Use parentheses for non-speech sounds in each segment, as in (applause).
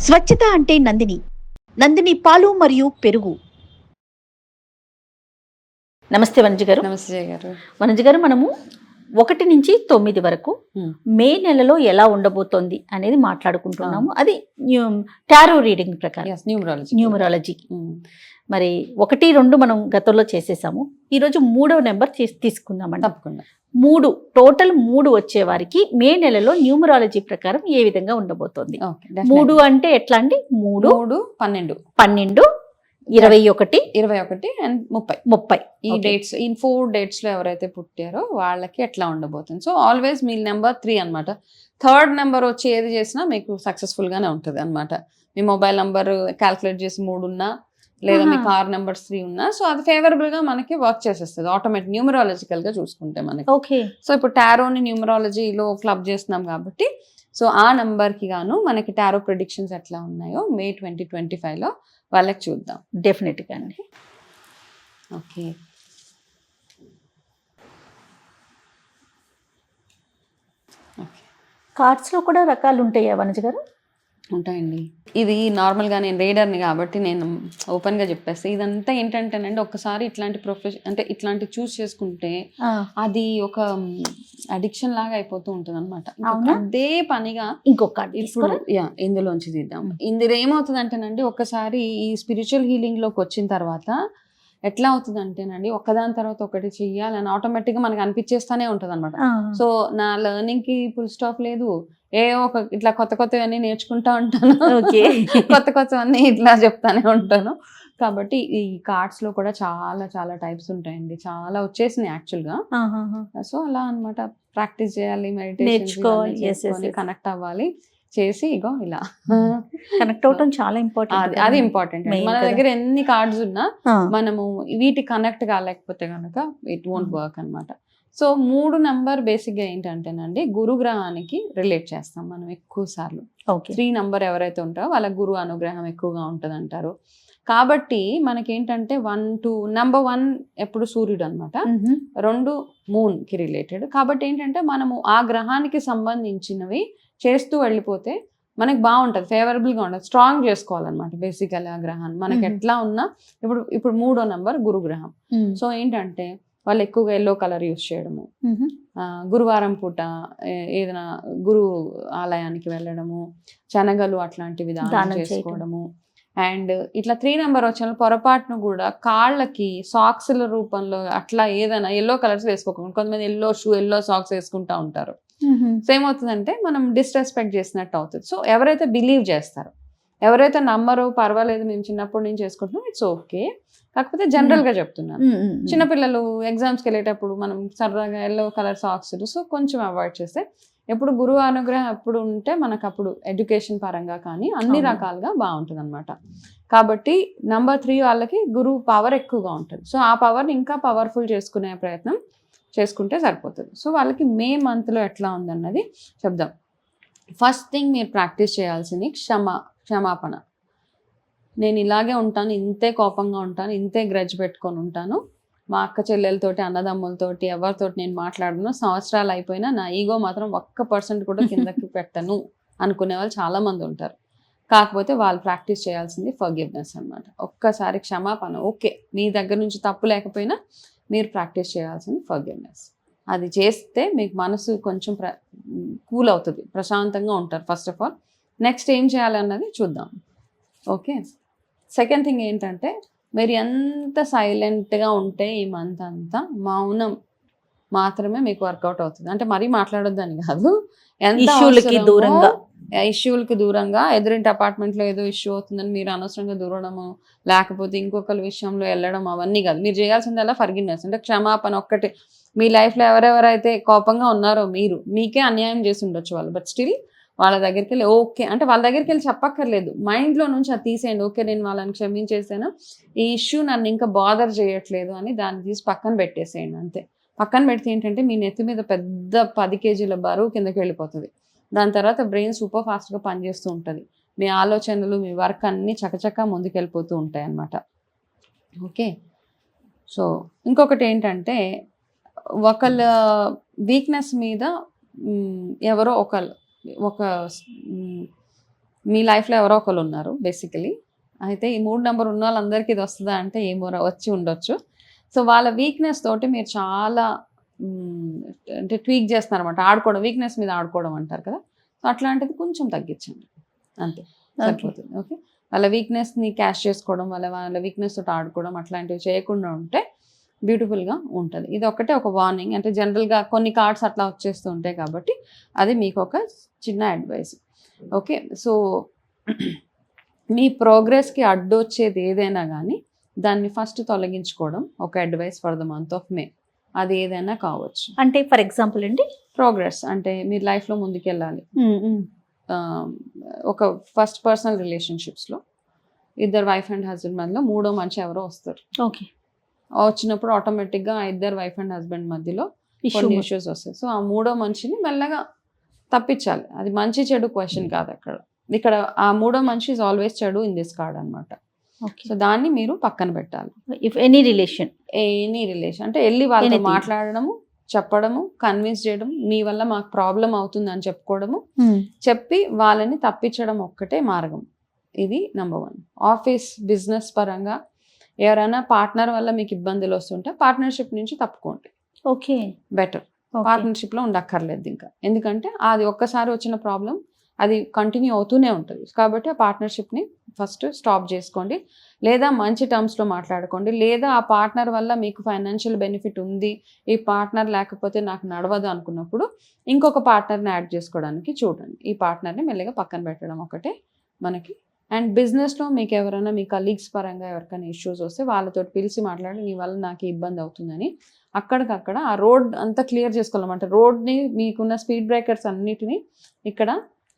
స్వచ్ఛత అంటే నందిని. నందిని పాలు మరియు పెరుగు. నమస్తే వనజ గారు. నమస్తే గారు. వనజ గారు మనము ఒకటి నుంచి తొమ్మిది వరకు. మే నెలలో ఎలా ఉండబోతోంది అనేది మాట్లాడుకుంటున్నాము. అది టారో రీడింగ్ ప్రకారం. న్యూమరాలజీ న్యూమరాలజీ మరి ఒకటి రెండు మనం గతంలో చేసేసాము. ఈరోజు మూడవ నెంబర్ తీస్- తీసుకుందామండి. తప్పకుండా. మూడు టోటల్ మూడు వచ్చే వారికి మే నెలలో న్యూమరాలజీ ప్రకారం ఏ విధంగా ఉండబోతోంది? మూడు అంటే ఎట్లా అండి? మూడు మూడు పన్నెండు. పన్నెండు ఇరవై ఒకటి ఇరవై ఒకటి అండ్ ముప్పై. ముప్పై. ఈ. డేట్స్ ఈ ఫోర్ డేట్స్లో ఎవరైతే పుట్టారో వాళ్ళకి ఎట్లా ఉండబోతుంది? సో ఆల్వేస్ మీ నెంబర్ త్రీ అన్నమాట. థర్డ్ నెంబర్ వచ్చి ఏది చేసినా మీకు సక్సెస్ఫుల్ గానే ఉంటుంది అనమాట మీ మొబైల్ నంబర్ క్యాల్కులేట్ చేసి మూడు ఉన్నా లేదా మీ. కార్ నెంబర్స్ త్రీ ఉన్నా సో అది ఫేవరబుల్గా మనకి వర్క్ చేసేస్తుంది. ఆటోమేటిక్ న్యూమరాలజికల్గా చూసుకుంటే మనకి. ఓకే. సో ఇప్పుడు టారోని న్యూమరాలజీలో క్లబ్ చేస్తున్నాం కాబట్టి సో ఆ నెంబర్కి గాను మనకి టారో ప్రిడిక్షన్స్ ఎట్లా ఉన్నాయో మే ట్వంటీ ట్వంటీ ఫైవ్లో వాళ్ళకి చూద్దాం. డెఫినెట్గా అండి. ఓకే. ఓకే. కార్డ్స్లో కూడా రకాలు ఉంటాయా వనజ గారు? ఉంటాయండి. ఇది నార్మల్గా నేను రీడర్ని కాబట్టి నేను ఓపెన్గా చెప్పేస్తే. ఇదంతా ఏంటంటేనండి ఒక్కసారి ఇట్లాంటి ప్రొఫెషన్ అంటే ఇట్లాంటి చూస్ చేసుకుంటే అది ఒక అడిక్షన్ లాగా అయిపోతూ ఉంటుంది అనమాట? అదే పనిగా ఇంకొక ఇప్పుడు యా ఇందులోంచి తీద్దాం. ఇందులో ఏమవుతుంది అంటేనండి ఒక్కసారి ఈ స్పిరిచువల్ హీలింగ్లోకి వచ్చిన తర్వాత ఎట్లా అవుతుంది అంటేనండి ఒకదాని తర్వాత ఒకటి చెయ్యాలని ఆటోమేటిక్గా మనకి అనిపించేస్తానే ఉంటది అనమాట సో నా లెర్నింగ్కి ఫుల్ స్టాప్ లేదు. ఏ ఒక ఇట్లా కొత్త కొత్తవన్నీ నేర్చుకుంటా ఉంటాను. ఓకే. (laughs) కొత్త కొత్తవన్నీ ఇట్లా చెప్తానే ఉంటాను. కాబట్టి ఈ కార్డ్స్లో కూడా చాలా చాలా టైప్స్ ఉంటాయండి. చాలా వచ్చేసినాయి యాక్చువల్గా సో అలా అన్నమాట. ప్రాక్టీస్ చేయాలి మెడిటేషన్. కనెక్ట్ అవ్వాలి. చేసి ఇగో ఇలా. కనెక్ట్ అవటం చాలా ఇంపార్టెంట్ అది ఇంపార్టెంట్ మన. దగ్గర ఎన్ని కార్డ్స్ ఉన్నా మనము వీటి కనెక్ట్ కాలేకపోతే కనుక ఇట్ వోంట్. వర్క్ అన్నమాట. సో మూడు నంబర్ బేసిక్గా ఏంటంటేనండి గురు గ్రహానికి రిలేట్ చేస్తాం మనం ఎక్కువ సార్లు. త్రీ నంబర్ ఎవరైతే ఉంటారో వాళ్ళ గురు అనుగ్రహం ఎక్కువగా ఉంటుంది అంటారు కాబట్టి మనకేంటంటే వన్ టూ నంబర్ వన్ ఎప్పుడు సూర్యుడు అనమాట రెండు మూన్కి రిలేటెడ్ కాబట్టి ఏంటంటే మనము ఆ గ్రహానికి సంబంధించినవి చేస్తూ వెళ్ళిపోతే మనకి బాగుంటుంది ఫేవరబుల్గా ఉంటుంది స్ట్రాంగ్ చేసుకోవాలన్నమాట బేసికల్ ఆ గ్రహాన్ని మనకి. ఎట్లా ఉన్నా ఇప్పుడు ఇప్పుడు మూడో నంబర్ గురు గ్రహం సో ఏంటంటే వాళ్ళు ఎక్కువగా ఎల్లో కలర్ యూస్ చేయడము. గురువారం పూట ఏదైనా గురు ఆలయానికి వెళ్ళడము శనగలు అట్లాంటివి దానం. చేసుకోవడము. అండ్ ఇట్లా త్రీ నెంబర్ వచ్చిన పొరపాటును కూడా కాళ్ళకి సాక్స్ల రూపంలో అట్లా ఏదైనా ఎల్లో కలర్స్ వేసుకోకుండా కొంతమంది ఎల్లో షూ ఎల్లో సాక్స్ వేసుకుంటా ఉంటారు. సో ఏమవుతుందంటే మనం డిస్రెస్పెక్ట్ చేసినట్టు అవుతుంది. సో ఎవరైతే బిలీవ్ చేస్తారో ఎవరైతే నమ్మరో పర్వాలేదు మేము చిన్నప్పటి నుంచి చేసుకుంటున్నాం ఇట్స్ ఓకే కాకపోతే జనరల్గా చెప్తున్నాను చిన్నపిల్లలు ఎగ్జామ్స్కి వెళ్ళేటప్పుడు మనం సరదాగా ఎల్లో కలర్ సాక్స్ సో కొంచెం అవాయిడ్ చేస్తే ఎప్పుడు గురువు అనుగ్రహం ఎప్పుడు ఉంటే మనకు అప్పుడు ఎడ్యుకేషన్ పరంగా కానీ అన్ని. రకాలుగా బాగుంటుంది అనమాట కాబట్టి నంబర్ త్రీ వాళ్ళకి గురువు పవర్ ఎక్కువగా ఉంటుంది. సో ఆ పవర్ని ఇంకా పవర్ఫుల్ చేసుకునే ప్రయత్నం చేసుకుంటే సరిపోతుంది. సో వాళ్ళకి మే మంత్లో ఎట్లా ఉందన్నది చెప్దాం. ఫస్ట్ థింగ్ మీరు ప్రాక్టీస్ చేయాల్సింది క్షమ క్షమాపణ. నేను ఇలాగే ఉంటాను ఇంతే కోపంగా ఉంటాను ఇంతే గ్రజ్ పెట్టుకొని ఉంటాను. మా అక్క చెల్లెలతోటి అన్నదమ్ములతోటి ఎవరితోటి నేను మాట్లాడను సంవత్సరాలు అయిపోయినా నా ఈగో మాత్రం ఒక్క పర్సెంట్ కూడా కిందకి (laughs) పెట్టను అనుకునే వాళ్ళు చాలా మంది ఉంటారు. కాకపోతే వాళ్ళు ప్రాక్టీస్ చేయాల్సింది ఫర్గివ్నెస్ అన్నమాట. ఒక్కసారి క్షమాపణ ఓకే మీ దగ్గర నుంచి తప్పు లేకపోయినా మీరు ప్రాక్టీస్ చేయాల్సింది ఫర్గివ్నెస్ అది చేస్తే మీకు మనసు కొంచెం ప్ర కూల్ అవుతుంది ప్రశాంతంగా ఉంటారు ఫస్ట్ ఆఫ్ ఆల్ నెక్స్ట్ ఏం చేయాలన్నది చూద్దాం. ఓకే? సెకండ్ థింగ్ ఏంటంటే మీరు ఎంత సైలెంట్గా ఉంటే ఈ మంత్ అంతా మౌనం మాత్రమే మీకు వర్కౌట్ అవుతుంది. అంటే మరీ మాట్లాడొద్దని కాదు. ఎంత ఇష్యూలకి దూరంగా. ఇష్యూలకి దూరంగా ఎదురింటి అపార్ట్మెంట్లో ఏదో ఇష్యూ అవుతుందని మీరు అనవసరంగా దూరడము లేకపోతే ఇంకొకరి విషయంలో వెళ్ళడం అవన్నీ కాదు. మీరు చేయాల్సిందల్లా ఫర్గినెస్ అంటే క్షమాపణ ఒక్కటి. మీ లైఫ్లో ఎవరెవరైతే కోపంగా ఉన్నారో మీరు మీకే అన్యాయం చేసి ఉండొచ్చు వాళ్ళు. బట్ స్టిల్ వాళ్ళ దగ్గరికి వెళ్ళి ఓకే. అంటే వాళ్ళ దగ్గరికి వెళ్ళి చెప్పక్కర్లేదు. మైండ్లో నుంచి అది తీసేయండి. ఓకే నేను వాళ్ళని క్షమించేసాను. ఈ ఇష్యూ నన్ను ఇంకా బాదర్ చేయట్లేదు అని దాన్ని తీసి పక్కన పెట్టేసేయండి అంతే. పక్కన పెడితే ఏంటంటే మీ నెత్తి మీద పెద్ద పది కేజీల బరువు కిందకి వెళ్ళిపోతుంది. దాని తర్వాత బ్రెయిన్ సూపర్ ఫాస్ట్గా పనిచేస్తూ ఉంటుంది. మీ ఆలోచనలు మీ వర్క్ అన్నీ చకచకా ముందుకెళ్ళిపోతూ ఉంటాయి అన్నమాట. ఓకే? సో ఇంకొకటి ఏంటంటే ఒకళ్ళ వీక్నెస్ మీద ఎవరో ఒకళ్ళు ఒక మ్, లైఫ్లో ఎవరో ఒకరు ఉన్నారు బేసికలీ. అయితే ఈ మూడు నెంబర్ ఉన్న వాళ్ళందరికీ ఇది వస్తుందా అంటే ఏమో వచ్చి ఉండొచ్చు. సో వాళ్ళ వీక్నెస్ తోటి మీరు చాలా అంటే ట్వీక్ చేస్తున్నారన్నమాట. ఆడుకోవడం వీక్నెస్ మీద ఆడుకోవడం అంటారు కదా. సో అట్లాంటిది కొంచెం తగ్గించండి. అంతే సరిపోతుంది. ఓకే? వాళ్ళ వీక్నెస్ని క్యాష్ చేసుకోవడం వాళ్ళ వాళ్ళ వీక్నెస్ తోటి ఆడుకోవడం అట్లాంటివి చేయకుండా ఉంటే బ్యూటిఫుల్గా ఉంటుంది. ఇది ఒకటే ఒక వార్నింగ్. అంటే జనరల్గా కొన్ని కార్డ్స్ అట్లా వచ్చేస్తూ ఉంటాయి కాబట్టి అది మీకు ఒక చిన్న అడ్వైస్. ఓకే? సో మీ ప్రోగ్రెస్కి అడ్డొచ్చేది ఏదైనా కానీ దాన్ని ఫస్ట్ తొలగించుకోవడం ఒక advice for the month of May. అది ఏదైనా కావచ్చు. అంటే ఫర్ ఎగ్జాంపుల్ అండి? ప్రోగ్రెస్. అంటే మీరు లైఫ్లో ముందుకెళ్ళాలి. ఒక ఫస్ట్ పర్సనల్ రిలేషన్షిప్స్లో ఇద్దరు వైఫ్ అండ్ హస్బెండ్ మధ్యలో మూడో మనిషి ఎవరో వస్తారు. ఓకే. వచ్చినప్పుడు ఆటోమేటిక్గా ఇద్దరు వైఫ్ అండ్ హస్బెండ్ మధ్యలో కొన్ని ఇష్యూస్ వస్తాయి. సో ఆ మూడో మనిషిని మెల్లగా తప్పించాలి. అది మంచి చెడు క్వశ్చన్ కాదు అక్కడ. ఇక్కడ ఆ మూడో మనిషి ఇస్ ఆల్వేస్ చెడు ఇన్ దిస్ కార్డ్ అనమాట సో దాన్ని మీరు పక్కన పెట్టాలి. If any relation any relation అంటే వెళ్ళి వాళ్ళతో. మాట్లాడడము చెప్పడము కన్విన్స్ చేయడం మీ వల్ల మాకు ప్రాబ్లం అవుతుంది అని చెప్పుకోవడము చెప్పి వాళ్ళని తప్పించడం ఒక్కటే మార్గం. ఇది నెంబర్ వన్ ఆఫీస్ బిజినెస్ పరంగా ఎవరైనా పార్ట్నర్ వల్ల మీకు ఇబ్బందులు వస్తుంటే పార్ట్నర్షిప్ నుంచి తప్పుకోండి. ఓకే. బెటర్ పార్ట్నర్షిప్లో ఉండక్కర్లేదు ఇంకా. ఎందుకంటే అది ఒక్కసారి వచ్చిన ప్రాబ్లం అది కంటిన్యూ అవుతూనే ఉంటుంది. కాబట్టి ఆ పార్ట్నర్షిప్ని ఫస్ట్ స్టాప్ చేసుకోండి. లేదా మంచి టర్మ్స్లో మాట్లాడుకోండి. లేదా ఆ పార్ట్నర్ వల్ల మీకు ఫైనాన్షియల్ బెనిఫిట్ ఉంది ఈ పార్ట్నర్ లేకపోతే నాకు నడవదు అనుకున్నప్పుడు ఇంకొక పార్ట్నర్ని యాడ్ చేసుకోవడానికి చూడండి. ఈ పార్ట్నర్ని మెల్లగా పక్కన పెట్టడం ఒకటే మనకి అండ్ బిజినెస్లో మీకు ఎవరైనా మీ కలీగ్స్ పరంగా ఎవరికైనా ఇష్యూస్ వస్తే వాళ్ళతో పిలిచి మాట్లాడి నీ వల్ల నాకు ఇబ్బంది అవుతుందని అక్కడికక్కడ ఆ రోడ్ అంతా క్లియర్ చేసుకోవాలన్నమాట. రోడ్ని మీకున్న స్పీడ్ బ్రేకర్స్ అన్నిటిని ఇక్కడ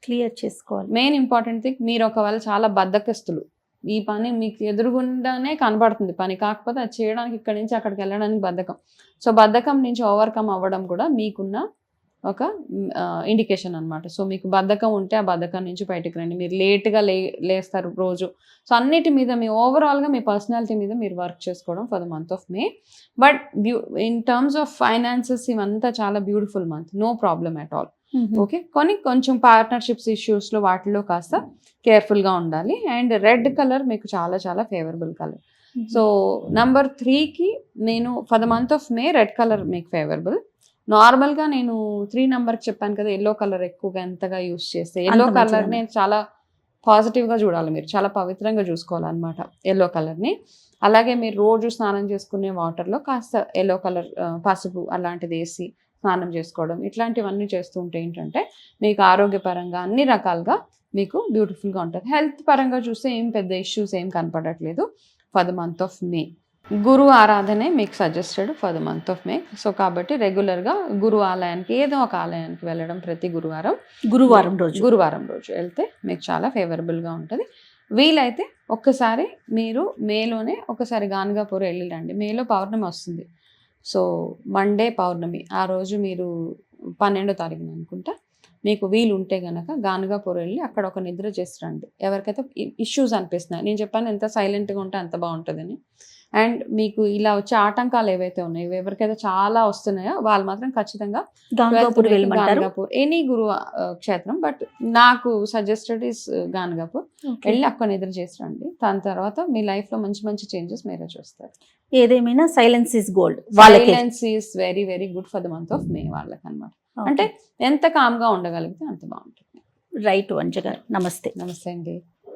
క్లియర్ చేసుకోవాలి. మెయిన్ ఇంపార్టెంట్ థింగ్ మీరు ఒకవేళ చాలా బద్దకస్తులు ఈ పని మీకు ఎదురుగుండానే కనబడుతుంది. పని కాకపోతే అది చేయడానికి ఇక్కడి నుంచి అక్కడికి వెళ్ళడానికి బద్ధకం. సో బద్ధకం నుంచి ఓవర్కమ్ అవ్వడం కూడా మీకున్న ఒక ఇండికేషన్ అన్నమాట. సో మీకు బద్ధకం ఉంటే ఆ బద్ధకం నుంచి బయటకు రండి. మీరు లేట్గా లే లేస్తారు రోజు. సో అన్నిటి మీద మీ ఓవరాల్గా మీ పర్సనాలిటీ మీద మీరు వర్క్ చేసుకోవడం for the month of May but బ్యూ in terms of finances ఇవంతా చాలా beautiful month no problem at all okay కొన్ని కొంచెం పార్ట్నర్షిప్స్ ఇష్యూస్లో వాటిలో కాస్త కేర్ఫుల్గా ఉండాలి. అండ్ రెడ్ కలర్ మీకు చాలా చాలా ఫేవరబుల్ కలర్ సో నంబర్ త్రీకి నేను for the month of May red colour మీకు ఫేవరబుల్ నార్మల్గా నేను త్రీ నెంబర్కి చెప్పాను కదా ఎల్లో కలర్ ఎక్కువగా ఎంతగా యూస్ చేస్తే. ఎల్లో అంత కలర్ మంచిదన్న. నేను చాలా పాజిటివ్గా చూడాలి మీరు. చాలా పవిత్రంగా చూసుకోవాలన్నమాట ఎల్లో కలర్ని. అలాగే మీరు రోజు స్నానం చేసుకునే వాటర్లో కాస్త ఎల్లో కలర్ పసుపు అలాంటిది వేసి స్నానం చేసుకోవడం ఇట్లాంటివన్నీ చేస్తూ ఉంటే ఏంటంటే మీకు ఆరోగ్యపరంగా అన్ని రకాలుగా మీకు బ్యూటిఫుల్గా ఉంటుంది. హెల్త్ పరంగా చూస్తే ఏం పెద్ద ఇష్యూస్ ఏం కనపడట్లేదు. For the month of May. Guru ఆరాధనే మీకు suggested for the month of May so కాబట్టి రెగ్యులర్గా గురు ఆలయానికి ఏదో ఒక ఆలయానికి వెళ్ళడం ప్రతి గురువారం. గురువారం రోజు. గురువారం రోజు వెళ్తే మీకు చాలా ఫేవరబుల్గా ఉంటుంది. వీలైతే ఒక్కసారి మీరు మేలోనే ఒకసారి గానగాపూర్ వెళ్ళి రండి మేలో పౌర్ణమి వస్తుంది. సో మండే పౌర్ణమి ఆ రోజు మీరు పన్నెండో తారీఖున అనుకుంటా మీకు వీలు ఉంటే గనక గానగాపూర్ వెళ్ళి అక్కడ ఒక నిద్ర చేసి రండి. ఎవరికైతే ఇష్యూస్ అనిపిస్తున్నాయి నేను చెప్పాను ఎంత సైలెంట్గా ఉంటే అంత బాగుంటుందని. అండ్ మీకు ఇలా వచ్చే ఆటంకాలు ఏవైతే ఉన్నాయో ఎవరికైతే చాలా వస్తున్నాయో వాళ్ళు మాత్రం ఖచ్చితంగా వెళ్ళమంటారు. ఎనీ గురు క్షేత్రం బట్ నాకు సజెస్టెడ్ ఇస్ గానగాపూర్. వెళ్ళి అక్కడ నిద్ర చేసి రండి దాని తర్వాత మీ లైఫ్లో మంచి మంచి చేంజెస్ మీరే చూస్తారు. ఏదేమైనా silence is gold silence is very very good for the month of May వాళ్ళకి అనమాట అంటే ఎంత కామ్గా ఉండగలిగితే అంత బాగుంటుంది. రైట్ వంజ గారు నమస్తే. నమస్తే అండి.